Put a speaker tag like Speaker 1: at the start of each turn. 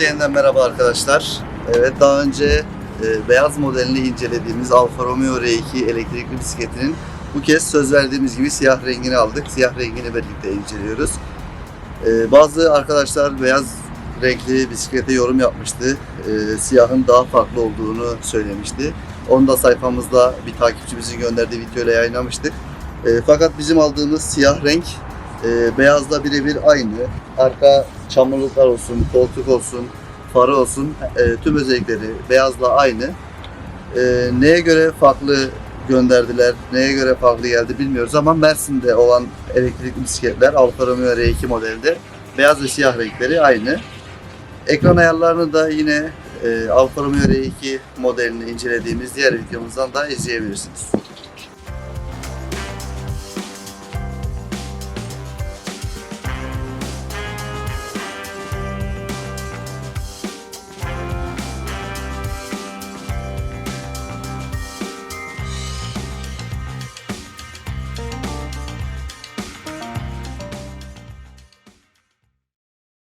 Speaker 1: yeniden merhaba arkadaşlar. Evet daha önce e, beyaz modelini incelediğimiz Alfa Romeo R2 elektrikli bisikletinin bu kez söz verdiğimiz gibi siyah rengini aldık. Siyah rengini birlikte inceliyoruz. E, bazı arkadaşlar beyaz renkli bisiklete yorum yapmıştı. E, siyahın daha farklı olduğunu söylemişti. Onu da sayfamızda bir takipçimizin gönderdiği videoyla yayınlamıştık. E, fakat bizim aldığımız siyah renk e, beyazla birebir aynı. Arka çamurluklar olsun, koltuk olsun, farı olsun e, tüm özellikleri beyazla aynı. E, neye göre farklı gönderdiler, neye göre farklı geldi bilmiyoruz ama Mersin'de olan elektrikli bisikletler Alfa Romeo R2 modelde beyaz ve siyah renkleri aynı. Ekran ayarlarını da yine e, Alfa Romeo R2 modelini incelediğimiz diğer videomuzdan da izleyebilirsiniz.